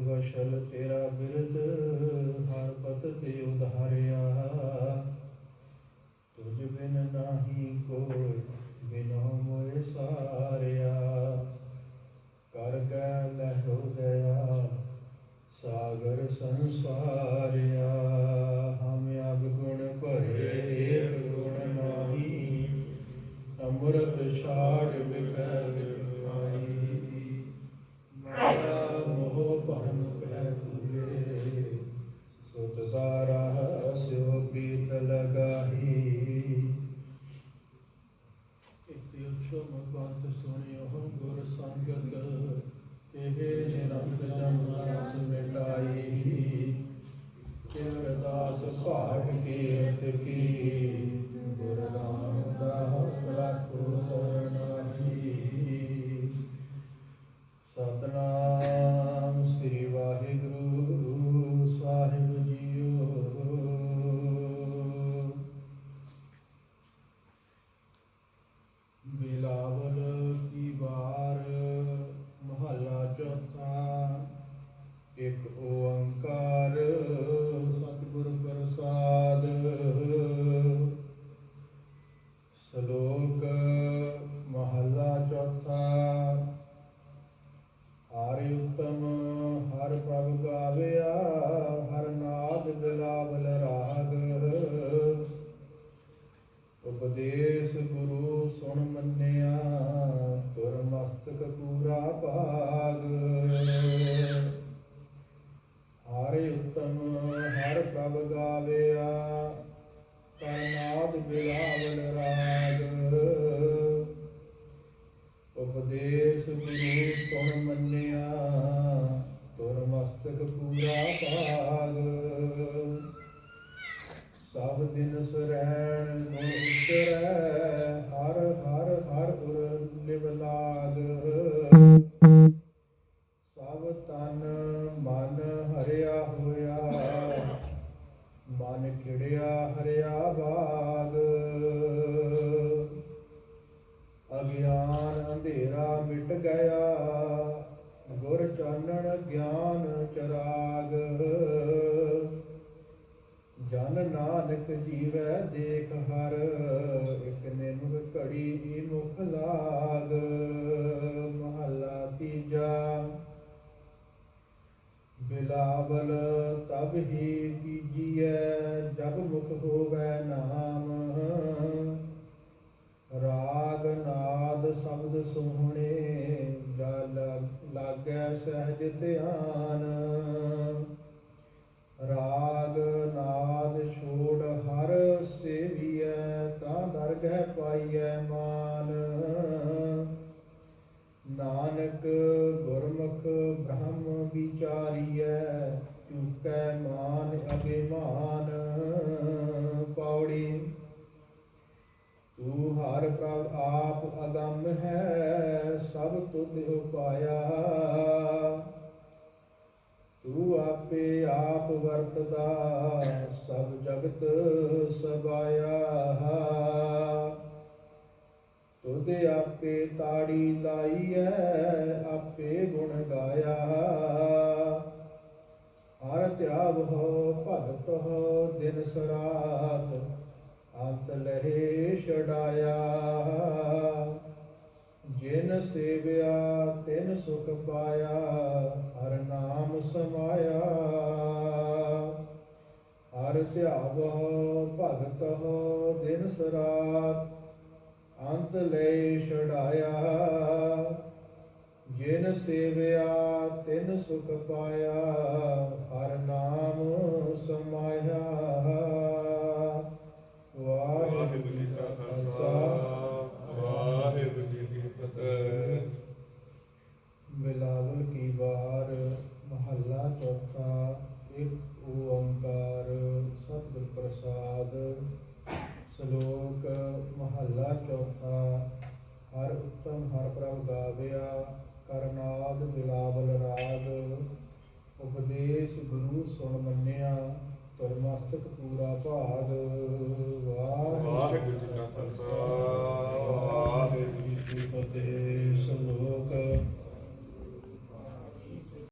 ਬਖਸ਼ਲ ਤੇਰਾ ਬਿਰਦ ਹਰ ਪਤ ਤੇ ਉਧਾਰਿਆ। ਤੁਝ ਬਿਨ ਨਹੀਂ ਕੋਈ ਬਿਨੋ ਮੋਏ ਸਾ ਸ਼ਲੋਕ ਮਹੱਲਾ ਸਭ ਦਿਨ ਸਰੈਣ ਗੁਣ ਉਚਰੈ ਹਰ ਹਰ ਹਰ ਉਰ ਲਿਵਲਾਗ ਸਭ ਤਨ ਮਨ ਹਰਿਆ ਹੋਇਆ, ਮਨ ਖਿੜਿਆ ਹਰਿਆ ਬਾਗ। ਅਗਿਆਨ ਅੰਧੇਰਾ ਮਿਟ ਗਿਆ, ਗੁਰ ਚਾਨਣ ਗਿਆਨ ਚਰਾਗ। ਜਨ ਨਾਨਕ ਜੀਵੈ ਦੇਖ ਹਰ, ਇਕ ਨਿਮਕ ਘੜੀ ਮੁਖ ਲਾਗ। ਮਹਲਾ ਤੀਜਾ, ਬਿਲਾਵਲ ਤਬ ਹੀ ਕੀਜੀਐ ਜਬ ਮੁਖ ਹੋਵੇ ਨਾ ਸੇਵੀਐ ਤਾਂ ਦਰਗਹਿ ਪਾਈਐ ਮਾਨ। ਨਾਨਕ ਗੁਰਮੁਖ ਬ੍ਰਹਮ ਵਿਚਾਰੀਐ, ਚੁਕੈ ਮਾਨ ਅਭਿਮਾਨ। ਪੌੜੀ, ਤੂੰ ਹਰ ਪ੍ਰਭ ਆਪ ਅਗੰਮ ਹੈ, ਸਭ ਤੁਧ ਉਪਾਇਆ। ਤੂੰ ਆਪੇ ਆਪ ਵਰਤਦਾ ਸਭ ਜਗਤ ਸਬਾਇਆ। ਤੁਧ ਆਪੇ ਤਾੜੀ ਲਾਈਐ, ਆਪੇ ਗੁਣ ਗਾਇਆ। ਹਰ ਧਿਆਵ ਹੋ ਭਗਤ ਹੋ ਦਿਨ ਸਰਾਤ, ਅੰਤ ਲਹੇ ਛਡਾਇਆ। ਜਿਨ ਸੇਵਿਆ ਤਿਨ ਸੁਖ ਪਾਇਆ ਧਿਆਵਹ ਭਗਤਹ ਦਿਨ ਸਰਾਤ, ਅੰਤ ਲੈ ਛੜਾਇਆ ਜਿਨ ਸੇਵਿਆ ਤਿਨ ਸੁਖ ਪਾਇਆ, ਹਰ ਨਾਮ ਸਮਾਇਆ। palavra